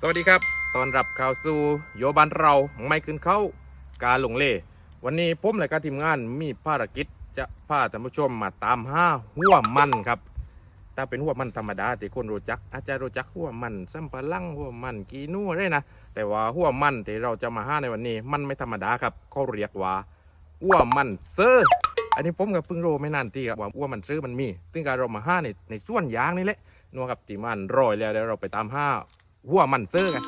สวัสดีครับ ตอนรับข่าวสู่โยบันเราไม่ขึ้นเข้าการหลงเล่วันนี้ผมและก็ทีมงานมีภารกิจจะพาท่านผู้ชมมาตามห้าหัวมันครับ ถ้าเป็นหัวมันธรรมดาที่คนรู้จัก อาจจะรู้จักหัวมันซัมปะลังหัวมันกีนัวได้นะ แต่ว่าหัวมันที่เราจะมาห้าในวันนี้ มันไม่ธรรมดาครับเขาเรียกว่าหัวมันเซอร์อันนี้ผมกับพิ่งโรไม่นานที่ครับว่าหัวมันเซอร์มันมีซึ่งการเรามาห้าในในส่วนยางนี่แหละนัวกับตีมันรอยแล้วเดี๋ยวเราไปตามห้า หัวมันเซอร์กัน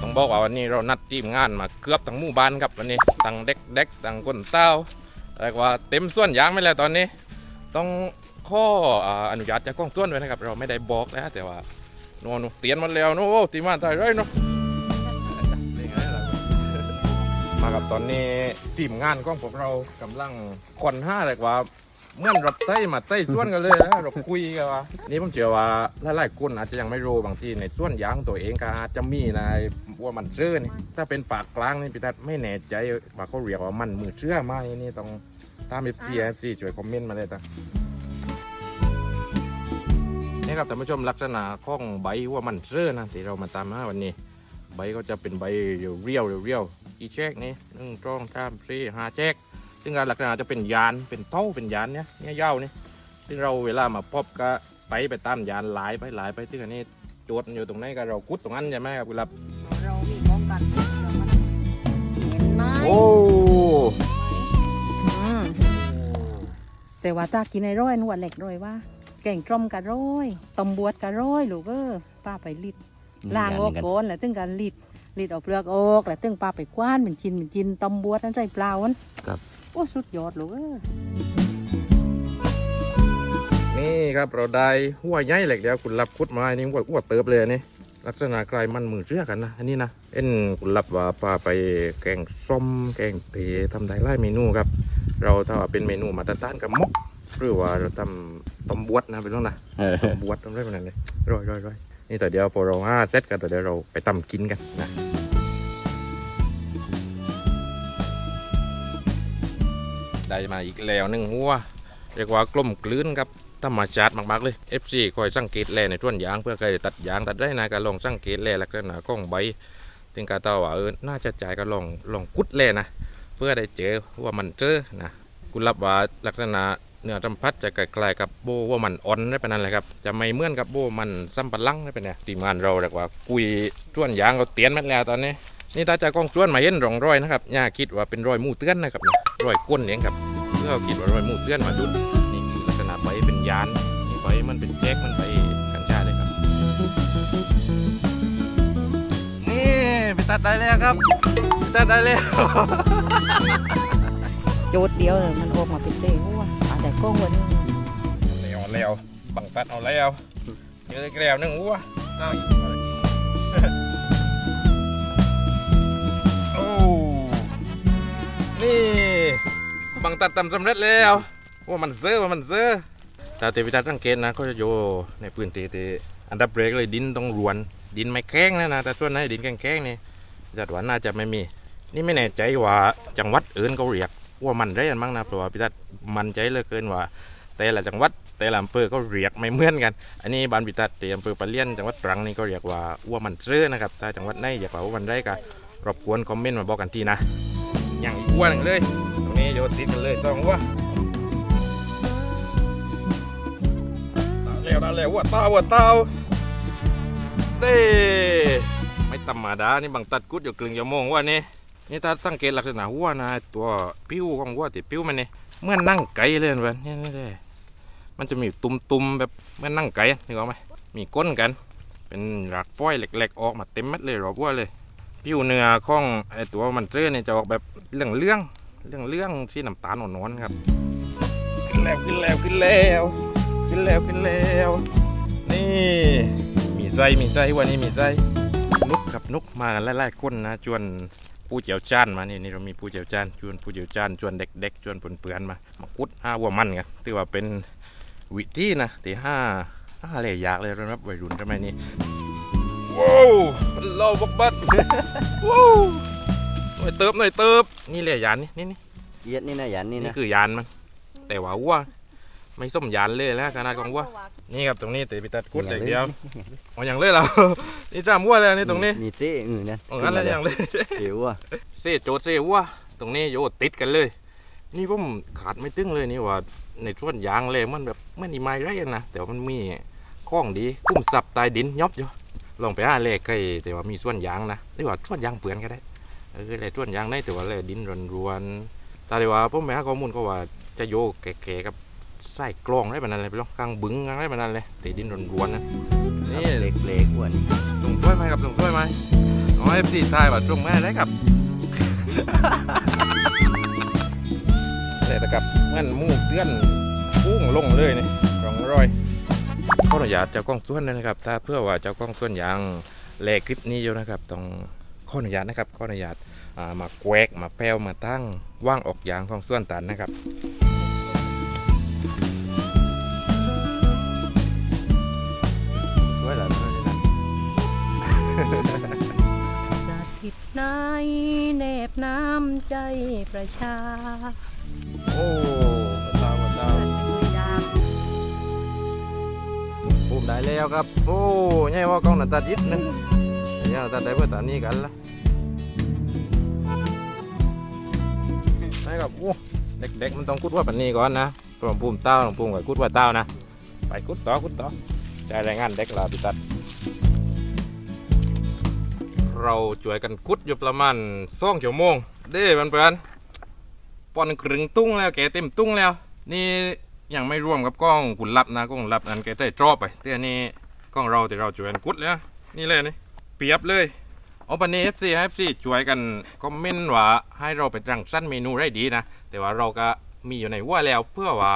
ต้องบอกว่าวันนี้เรานัดทีมงานมาเกือบทั้งหมู่บ้านครับวันนี้ตั้งเด็กเด็กๆตั้งคนเต้าเรียกว่าเต็มส่วนยางไปแล้วตอนนี้ ต้องข้ออ่าอนุญาตจากกล้องส่วนด้วยนะครับ เราไม่ได้บอกนะแต่ว่าโน่นเตียนหมาแล้วโน่ทีมงานไทยไรเนาะมากับตอนนี้ทีมงานของพวกเรากำลังคนห้าเรียกว่า เหมื่อนรถไต้มาไต้ส่วนกันเลยนะเราคุยกันว่านี่ผมเชื่อว่าหลายๆคนอาจจะยังไม่รู้บางทีในส่วนยางตัวเองก็อาจจะมีในว่ามันเชื่อนี่ถ้าเป็นปากกลางนี่พี่ทัดไม่แน่ใจว่าเขาเรียกว่ามันมือเชื่อไหมนี่ต้องตามเอฟซีเอฟซีช่วยคอมเมนต์มาเลยตานี่ครับท่านผู้ชมลักษณะของใบว่ามันเชื่อนะที่เรามาตามมาวันนี้ ใบก็จะเป็นใบเรียวเรียวเรียวๆกี่แชกนี่หนึ่งสองสามสี่ห้าแชก ซึ่งการลักษณะจะเป็นยานเป็นเท่าเป็นยานเนี่ยเนี่ยยาวนี่ซึ่งเราเวลามาพบก็ไปไปตามยานหลายไปหลายไปที่อันนี้โจทย์อยู่ตรงไหนก็เรากุดตรงนั้นใช่ไหมครับคุณลับเรามีป้องกันเดี๋ยวมันเห็นไหมโอ้อืมแต่ว่าตากินไอ้ร้อยนวดเหล็กร้อยว่า แกงต้มกะร้อยต้มบวชกะร้อยลูกเออป้าไปลิดล้างออกก่อนแล้วตึงกันลิดลิดเอาเปลือกออกแล้วตึงป้าไปกว้านเป็นชิ้นเป็นชิ้นต้มบวชนั่นใส่เปล่าวันครับ โอ้สุดยอดลูกเออนี่ครับเราได้หัวใหญ่เหล็กเดียวคุณลับคุดมาอันนี้หัวหัวเติบเลยอันนี่ลักษณะคล้ายมันมือเชื่อกันนะอันนี้นะเอ็นคุณลับว่าพาไปแกงส้มแกงเปทำได้หลายเมนูครับ เราถ้าว่าเป็นเมนูมาตรฐานกับมกหรือว่าเราทำต้มบวชนะเป็นต้นนะเออต้มบวชทำได้ขนาดเลยร้อยร้อยร้อยนี่แต่เดี๋ยวพอเราห้าเซตกันแต่เดี๋ยวเราไปตำกินกันนะ ได้มาอีกแล้วหนึ่งหัวเรียกว่ากลมกลืนครับธรรมชาติมากๆเลย FC คอยสังเกตแลในท่วนยางเพื่อใครตัดยางตัดได้นะก็ลองสังเกตแลลักษณะของใบถึงกาตาว่าเออน่าจะจ่ายก็ลองลองกุดแลนะเพื่อได้เจอว่ามันเจอนะกุลับว่าลักษณะเนื้อสัมผัสจะคล้ายๆกับโบว่ามันอ่อนได้เป็นนั่นแหละครับจะไม่เหมือนกับโบมันซ้ำปะลังได้เป็นเนี่ยทีมงานเราเรียกว่ากุยท่วนยางเราเตียนแมัดแล้วตอนนี้ นี่ตาจากกล้องส่วนมาเห็นร่องรอยนะครับย่าคิดว่าเป็นรอยหมูเตือนนะครับนะรอยก้นเนี่ยครับเพื่อคิดว่ารอยหมูเตือนมาดุดนี่คือลักษณะใบเป็นยานนี่ใบมันเป็นแจ๊กมันใบกัญชาเลยครับนี่ไปตัดได้แล้วครับไปตัดได้แล้วโจทย์เดียวเลยมันออกมาเป็นเต้หัวเอาแต่ก้องวันนี้แล้วแล้วบังตัดเอาแล้วเจออีกแล้วหนึ่งวัวเอาอีก นี่บังตัดทำสำเร็จแล้ว ว่ามันเซอร์ว่ามันเซอร์แต่เทวิทัศน์สังเกตนะเขาจะโยในพื้นที่ที่อันดับเบรกเลยดินต้องรวน ดินไม่แข็งนะนะแต่ส่วนไหนดินแข็งๆนี่จัดว่าน่าจะไม่มี นี่ไม่แน่ใจว่าจังหวัดอื่นเขาเรียกว่ามันได้กันบ้างนะเพราะว่าพิทัศมันใจเหลือเกินว่า แต่ละจังหวัดแต่ละอำเภอก็เรียกไม่เหมือนกัน อันนี้บ้านพิทัศน์ที่อำเภอปะเลียนจังหวัดตรังนี่ก็เรียกว่าอ้วมันเสื้อนะครับถ้าจังหวัดไหนเรียกว่าอ้วมันไรก็รบกวนคอมเมนต์มาบอกกันทีนะ อย่างอีกอ้วนหนึ่งเลย ตรงนี้โยติดกันเลยสองอ้วตาแล้วตาแล้วอ้วเต้าอ้วเต้าเด้ไม่ธรรมดานี่บางตัดกุดอยู่กลึงชั่วโมงว่านี่นี่ถ้าสังเกตลักษณะหัวนะตัวปิ้วของหัวติปิ้วมันนี่เมื่อนั่งไก่เลยนะเว้ยนี่นี่เลยมันจะมีตุ่มๆแบบเหมันนั่งไก่นึกออกไหมมีก้นกัน เป็นรากฝ้อยเหล็กๆออกมาเต็มเม็ดเลยรอบวัวเลย ผิวเนื้อของไอตัวมันเจอเนี่ยจะออกแบบเรื่องเรื่องเรื่องเรื่องๆสีน้ำตาลอ่อนๆครับขึ้นแล้วขึ้นแล้วขึ้นแล้วขึ้นแล้วขึ้นแล้วนี่มีไส้มีไส้วันนี้มีไส้นุกกับนุกมากันหลายๆคนนะจวนผู้เจียวจานมานี่นี่เรามีผู้เจียวจานชวนผู้เจียวจานชวนเด็กๆชวนเปื่อนๆมามากุดห้าวัวมันกันถือว่าเป็นวิธีนะตีห้าห้าเลยอยากเลยนะครับวัยรุ่นสมัยนี้ ว้าวมันเล่าบักบัดว้าวหน่อยเติบหน่อยเติบนี่เลยยานนี่นี่นี่เย็ดนี่นะยันนี่นี่นะคือยานมัน แต่ว่าวัวไม่ส้มหยานเลยแล้วขนาดของวัวนี่ครับตรงนี้เตะไปตัดกุดอย่างเดียวอ๋ออย่างเลยเรา นี่จ้ามวัวเลยนี่ตรงนี้มีเต้อือนั่นอ๋องั้นแล้วอย่างเลย เดี๋ยวอะเซโจดเซวัวตรงนี้โยติดกันเลย นี่ผมขาดไม่ตึงเลยนี่ว่าในส่วนยางเลยมันแบบไม่มีไม้ไรอะนะแต่ว่ามันมีข้องดีกุ้มสับใตายดินยอบอยู่ ลองไปหาเลขใกล้แต่ว่ามีส่วนยางนะที่ว่าส่วนยางเปลือนก็ได้เออเลยส่วนยางได้แต่ว่าเลยดินรวนๆแต่ว่าผมไปหาข้อมูลก็ว่าจะโยแก่ๆกับไส้กลองได้แบบนั้นเลยไปลองกลางบึงกลางได้แบบนั้นเลยแต่ดินรวนๆนะนี่เล็กๆอ้วนส่งช่วยไหมครับส่งช่วยไหมอ๋อเอฟซีทายว่าส่งแม่ได้ครับเนี่ยนะครับเหมื่อนหมูเตื้อนพุ่งลงเลยนี่สองร้อย ขออนุญาตเจ้ากล้องส่วนนะครับ ถ้าเพื่อว่าเจ้ากล้องส่วนยังแลคลิปนี้อยู่นะครับต้องขออนุญาตนะครับขออนุญาตมาแกวกมาแปลวมาตั้งว่างออกยางของส่วนตันนะครับช่วยหรอช่วยเหรอสถิตในแนบน้ำใจประชา โอ้ ได้แล้วครับ โอ้ยายว่ากล้องนันตัดยิดนึงเดี๋ยวตัดได้เพื่อตัดนี้กันละนี่ครับโอ้เด็กๆมันต้องกุดว่าปันนี้ก่อนนะกลมปูมเต้าของปูมกับกุดว่าเต้านะ ไปกุดต่อกุดต่อใจแรงงานเด็กเราพิตัด เราช่วยกันกุดอยู่ประมาณสองชั่วโมง เด้มันเพื่อนปอนกรึงตุ้งแล้วแกเต็มตุ้งแล้ว นี่ ยังไม่ร่วมกับกล้องกุนลับนะกล้องลับอันแกได้จอบไปแต่อันนี้กล้องเราที่เราช่วยนกุดแล้วนี่เลยนี่เปียบเลยเอาปันนี้ FC ให้ FC ช่วยกันคอมเมนต์ว่าให้เราไปรังสรรค์เมนูได้ดีนะ แต่ว่าเราก็มีอยู่ในว่าแล้วเพื่อว่า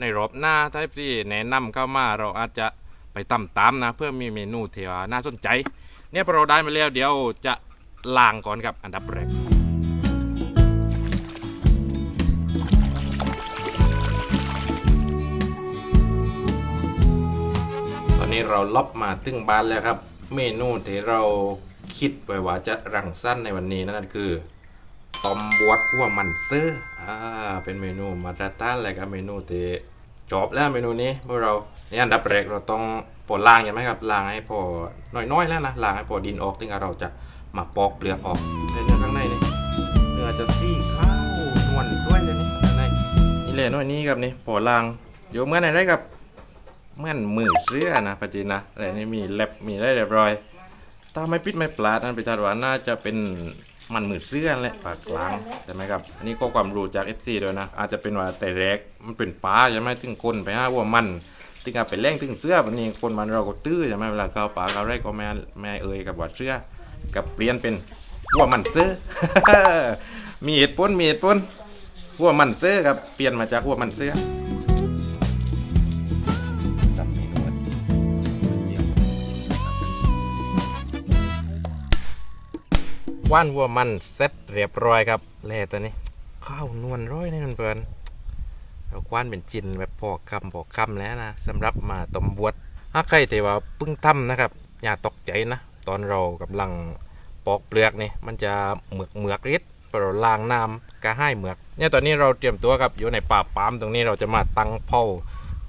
ในรอบหน้าถ้า FC แนะนำเข้ามาเราอาจจะไปตำตามนะ เพื่อมีเมนูที่ว่าน่าสนใจ เนี่ยพอเราได้มาแล้วเดี๋ยวจะล้างก่อนครับอันดับแรก นี้เราล็อบมาตึ้งบ้านแล้วครับ เมนูที่เราคิดไว้ว่าจะรังสั้นในวันนี้นั่นคือตอมบวดหัวมันเซื้ออ่าเป็นเมนูมาตรฐานเลยครับเมนูที่จบแล้วเมนูนี้เมื่อเราเนี่ยอันดับแรกเราต้องปอดล้างใช่ไหมครับล้างให้พอน้อยๆแล้วนะล้างให้พอดินออกถึงเราจะมาปอกเปลือกออกเนื้อข้างในนี่เนื้อจะซี่ข้าวนวลสวยเลยนี่ข้างในนี่แหละน้อยนี้ครับนี่ปอดล้างอยู่เมื่อไหร่ได้ครับ เหมือนมือเสื้อนะปัจจินะอะไรนี่มีเล็บมีอะไรเรียบร้อย ถ้าไม่ปิดไม่ปลาดนั่นไปจัดว่าน่าจะเป็นมันมือเสื้อแหละปากกลางใช่ไหมครับ อันนี้ก็ความรู้จาก FC ด้วยนะ อาจจะเป็นว่าแต่แรกมันเป็นปลาใช่ไหมถึงคนไปห้าว่ามันถึงกับไปแรงถึงเสื้อวันนี้คนมันเราก็ตื้อใช่ไหมเวลาเขาปลาเขาแรกก็แม่แม่เอ่ยกับว่าเสื้อกับเปลี่ยนเป็นว่ามันเสื้อมีเหตุผลมีเหตุผลว่ามันเสื้อครับเปลี่ยนมาจากว่ามันเสื้อ ว่านวัวมันเซ็ตเรียบร้อยครับแล่ตัวนี้ข้าวนวลร้อยนี่มันเปินเราคว้านเป็นจินแบบพอกคำพอกคำแล้วนะสำหรับมาตมบวชถ้าใครแต่ว่าเพึ่งทำนะครับอย่าตกใจนะ ตอนเรากำลังปอกเปลือกนี่มันจะเหมือกเหมือกริดพอเราล้างน้ำก็ให้เหมือกเนี่ยตอนนี้เราเตรียมตัวครับอยู่ในป่าปามตรงนี้เราจะมาตั้งเผา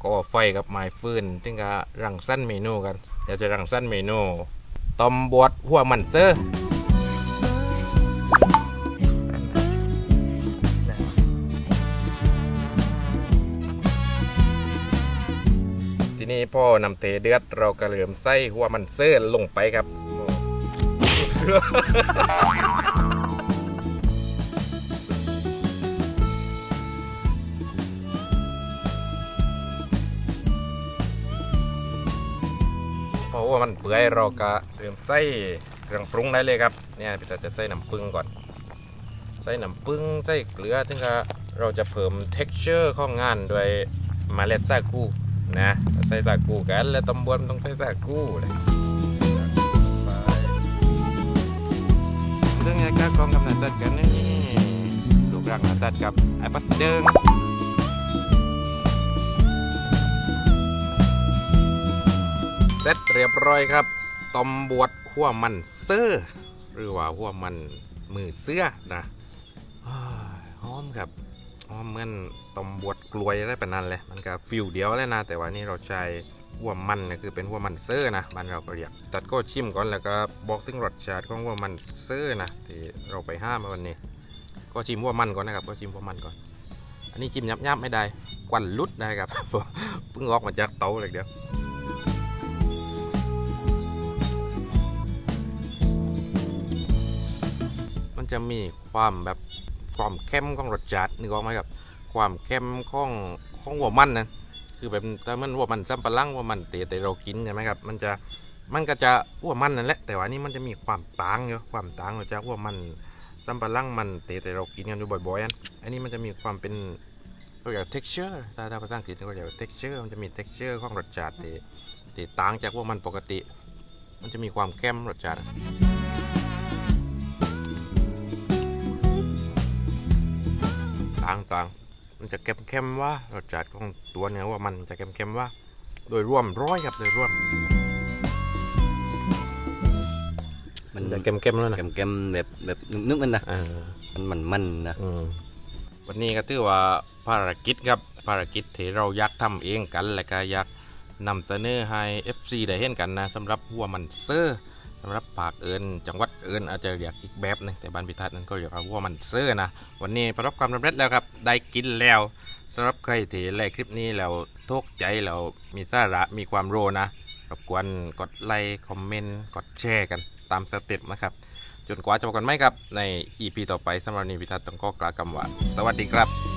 ก่อไฟกับไม้ฟืนซึ่งก็รังสั้นเมนูกันเดี๋ยวจะรังสั้นเมนูต้มบวชหัวมันเซอร์ ทีนี้พ่อนำเตเดือดเราก็เริ่อมใส่หัวมันเสื้อลงไปครับเพราะว่ามันเปื่อยเราก็เริ่มใส่เครื่องปรุงได้เลยครับ เนี่ยพี่ตาจะใส่น้ำปึ้งก่อน ใส่น้ำปึ้งใส่เกลือถึงก็เราจะเพิ่ม texture ของงานด้วยมาเล็ดซากู นะใส่ซากูกัน แล้วตำบวนต้องใส่ซากูเลยเรื่องไงก็กองกำนันตัดกันนี่ลูกรักนันตัดกับไอ้ปัสเดิงเสร็จเรียบร้อยครับตำบวดหัวมันเสื้อหรือว่าหัวมันมือเสื้อนะอ้ายหอมครับ อ๋อเหมือนต้มบวชกลวยอะไรแบบนั้นเลยมันก็ฟิลเดียวเลยนะ แต่ว่านี่เราใช้หัวมันนะคือเป็นหัวมันเซอร์นะบ้านเราก็เรียกตัดก็ชิมก่อนแล้วก็บอกถึงรสชาติของหัวมันเซอร์นะที่เราไปห้ามาวันนี้ ก็ชิมหัวมันก่อนนะครับก็ชิมหัวมันก่อน อันนี้ชิมยับๆไม่ได้ควันลุดได้ครับเพิ่งออกมาจากเตาเลยเดียวมันจะมีความแบบ ความเข้มของรสจัดนึกออกไหมครับ ความเข้มของของหัวมันนะคือแบบถ้ามันหัวมันซ้ำปะลังหัวมันเตะแต่เรากินใช่ไหมครับ มันจะมันก็จะหัวมันนั่นแหละแต่ว่านี่มันจะมีความต่างอยู่ความต่างจากหัวมันซ้ำปะลังมันเตะแต่เรากินกันอยู่บ่อยๆอันอันนี้มันจะมีความเป็นเรียก texture ถ้าถ้าภาษาอังกฤษเราเรียกว่า texture มันจะมี texture ของรสจัดที่ที่ต่างจากหัวมันปกติ มันจะมีความเข้มรสจัดต่ ต่างมันจะเข้มเข้มๆว่ารสชาติของตัวเนื้อว่ามันจะเข้มเข้มๆว่า โดยรวมร้อยครับโดยรวม มันจะเข้มเข้มๆแล้วนะเค็มๆแบบแบบนึกๆมันนะเออมันมันมันนะอืมวันนี้ก็ถือว่าภารกิจครับภารกิจที่เราอยากทำเองกันและก็อยากนำเสนอให้ FC ได้เห็นกันนะสำหรับหัวมันเซอร์ สำหรับปากเอิญจังหวัดเอิญอาจจะเรียกอีกแบบหนึงแต่บ้านพิทัศน์นั้นก็เรียกว่ามันเซอร์นะวันนี้ประสบความสำเร็จแล้วครับได้กินแล้วสำหรับใครที่ไลค์คลิปนี้แล้วโทกใจแล้วมีสาระมีความโรนะรบกวนกดไลค์คอมเมนต์กดแชร์กันตามสเต็ปนะครับ จนกว่าจะพบกันไหมครับใน EP ต่อไปสำหรับนี้พิทัศน์ต้องก็กล่าวคำว่า สวัสดีครับ